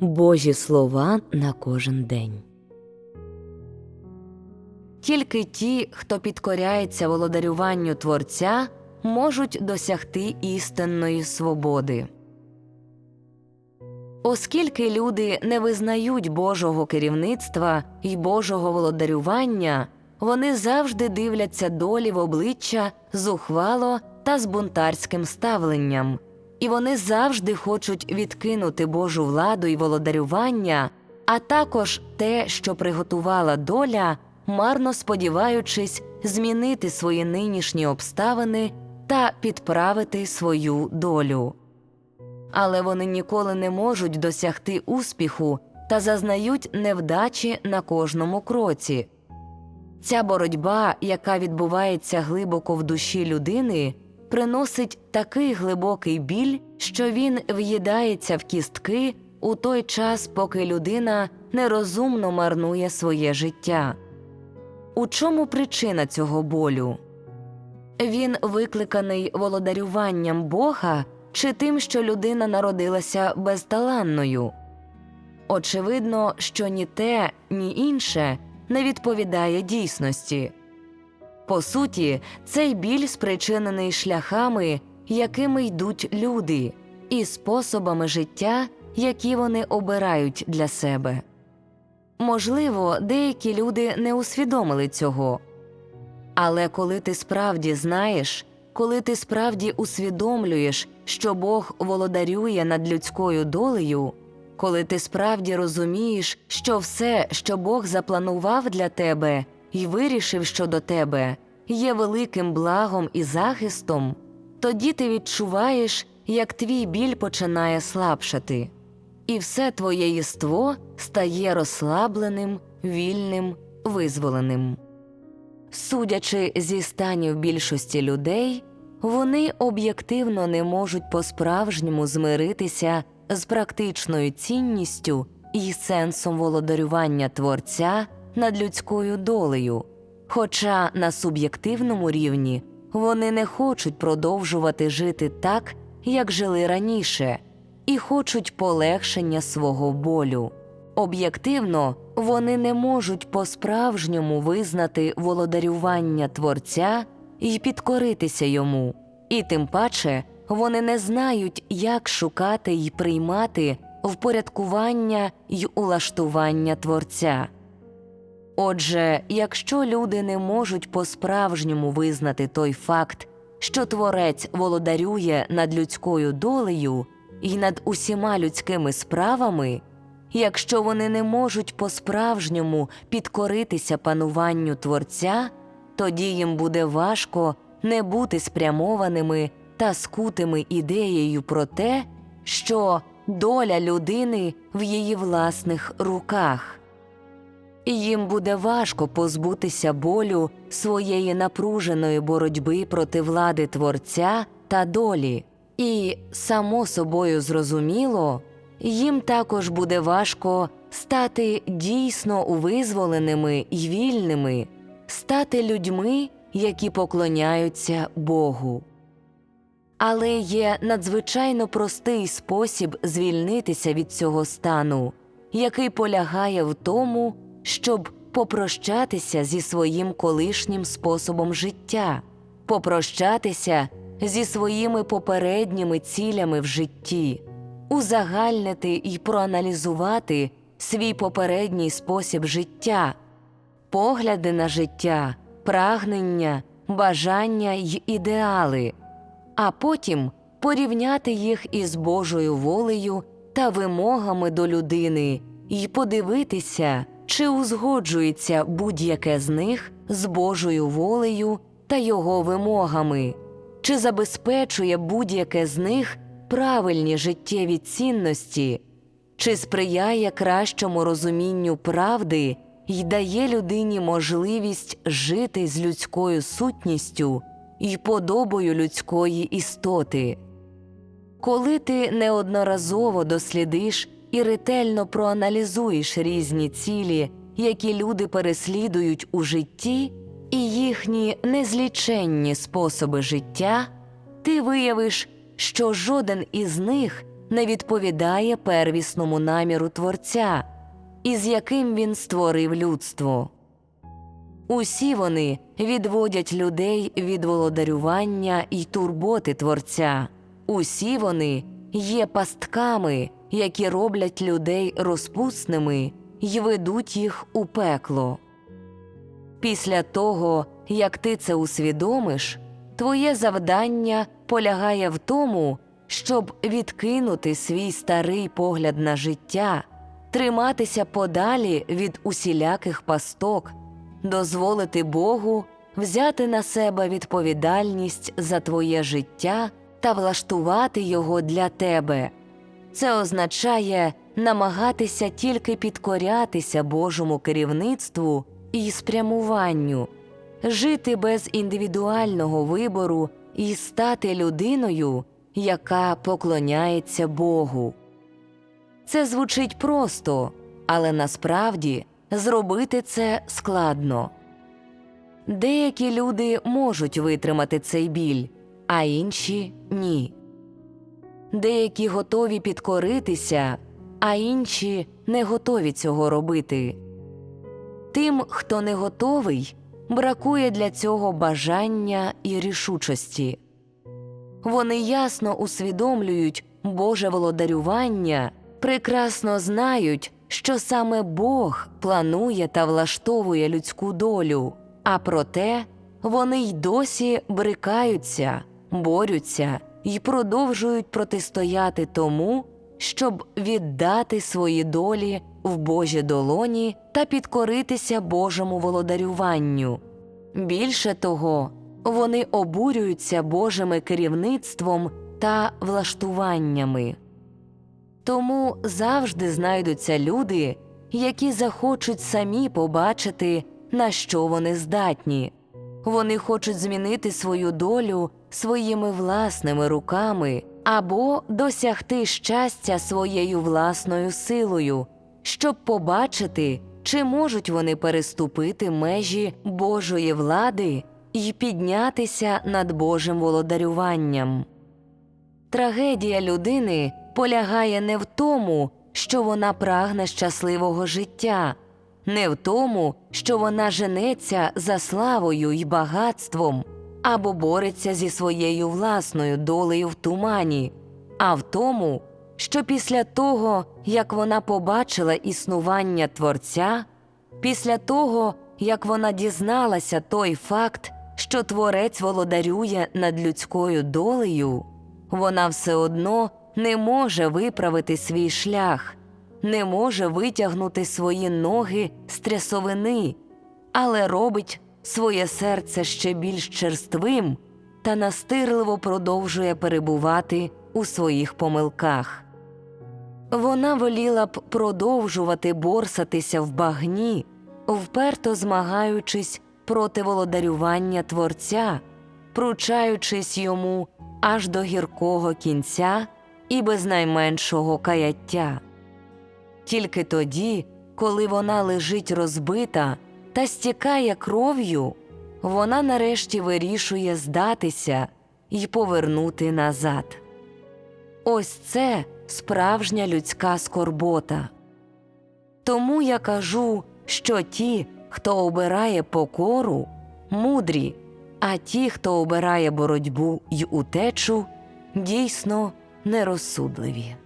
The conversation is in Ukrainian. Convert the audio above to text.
Божі слова на кожен день. Тільки ті, хто підкоряється володарюванню Творця, можуть досягти істинної свободи. Оскільки люди не визнають Божого керівництва і Божого володарювання, вони завжди дивляться долі в обличчя зухвало та з бунтарським ставленням, і вони завжди хочуть відкинути Божу владу і володарювання, а також те, що приготувала доля, марно сподіваючись змінити свої нинішні обставини та підправити свою долю. Але вони ніколи не можуть досягти успіху та зазнають невдачі на кожному кроці. Ця боротьба, яка відбувається глибоко в душі людини, приносить такий глибокий біль, що він в'їдається в кістки у той час, поки людина нерозумно марнує своє життя. У чому причина цього болю? Він викликаний володарюванням Бога чи тим, що людина народилася безталанною? Очевидно, що ні те, ні інше не відповідає дійсності. По суті, цей біль спричинений шляхами, якими йдуть люди, і способами життя, які вони обирають для себе. Можливо, деякі люди не усвідомили цього. Але коли ти справді знаєш, коли ти справді усвідомлюєш, що Бог володарює над людською долею, коли ти справді розумієш, що все, що Бог запланував для тебе і вирішив щодо тебе, є великим благом і захистом, тоді ти відчуваєш, як твій біль починає слабшати, і все твоє єство стає розслабленим, вільним, визволеним. Судячи зі станів більшості людей, вони об'єктивно не можуть по-справжньому змиритися з практичною цінністю і сенсом володарювання Творця над людською долею, хоча на суб'єктивному рівні вони не хочуть продовжувати жити так, як жили раніше, і хочуть полегшення свого болю. Об'єктивно, вони не можуть по-справжньому визнати володарювання Творця і підкоритися йому, і тим паче вони не знають, як шукати й приймати впорядкування й улаштування Творця. Отже, якщо люди не можуть по-справжньому визнати той факт, що Творець володарює над людською долею і над усіма людськими справами, якщо вони не можуть по-справжньому підкоритися пануванню Творця, тоді їм буде важко не бути спрямованими та скутими ідеєю про те, що доля людини в її власних руках. Їм буде важко позбутися болю своєї напруженої боротьби проти влади Творця та долі, і, само собою зрозуміло, їм також буде важко стати дійсно визволеними й вільними, стати людьми, які поклоняються Богу. Але є надзвичайно простий спосіб звільнитися від цього стану, який полягає в тому, щоб попрощатися зі своїм колишнім способом життя, попрощатися зі своїми попередніми цілями в житті, узагальнити і проаналізувати свій попередній спосіб життя, погляди на життя, прагнення, бажання й ідеали, а потім порівняти їх із Божою волею та вимогами до людини і подивитися, чи узгоджується будь-яке з них з Божою волею та його вимогами, чи забезпечує будь-яке з них правильні життєві цінності, чи сприяє кращому розумінню правди й дає людині можливість жити з людською сутністю і подобою людської істоти. Коли ти неодноразово дослідиш і ретельно проаналізуєш різні цілі, які люди переслідують у житті, і їхні незліченні способи життя, ти виявиш, що жоден із них не відповідає первісному наміру Творця, із яким він створив людство. Усі вони відводять людей від володарювання й турботи Творця. Усі вони є пастками, які роблять людей розпусними й ведуть їх у пекло. Після того, як ти це усвідомиш, твоє завдання полягає в тому, щоб відкинути свій старий погляд на життя, триматися подалі від усіляких пасток, дозволити Богу взяти на себе відповідальність за твоє життя та влаштувати його для тебе. Це означає намагатися тільки підкорятися Божому керівництву і спрямуванню, жити без індивідуального вибору і стати людиною, яка поклоняється Богу. Це звучить просто, але насправді зробити це складно. Деякі люди можуть витримати цей біль, а інші ні. Деякі готові підкоритися, а інші не готові цього робити. Тим, хто не готовий, бракує для цього бажання і рішучості. Вони ясно усвідомлюють Боже володарювання, прекрасно знають, що саме Бог планує та влаштовує людську долю, а проте вони й досі брикаються, борються і продовжують протистояти тому, щоб віддати свої долі в Божі долоні та підкоритися Божому володарюванню. Більше того, вони обурюються Божими керівництвом та влаштуваннями. Тому завжди знайдуться люди, які захочуть самі побачити, на що вони здатні. Вони хочуть змінити свою долю своїми власними руками або досягти щастя своєю власною силою, щоб побачити, чи можуть вони переступити межі Божої влади і піднятися над Божим володарюванням. Трагедія людини полягає не в тому, що вона прагне щасливого життя, не в тому, що вона женеться за славою й багатством або бореться зі своєю власною долею в тумані, а в тому, що після того, як вона побачила існування Творця, після того, як вона дізналася той факт, що Творець володарює над людською долею, вона все одно не може виправити свій шлях, не може витягнути свої ноги з трясовини, але робить своє серце ще більш черствим та настирливо продовжує перебувати у своїх помилках. Вона воліла б продовжувати борсатися в багні, вперто змагаючись проти володарювання Творця, пручаючись йому аж до гіркого кінця і без найменшого каяття. Тільки тоді, коли вона лежить розбита та стікає кров'ю, вона нарешті вирішує здатися і повернути назад. Ось це справжня людська скорбота. Тому я кажу, що ті, хто обирає покору, мудрі, а ті, хто обирає боротьбу й утечу, дійсно нерозсудливі.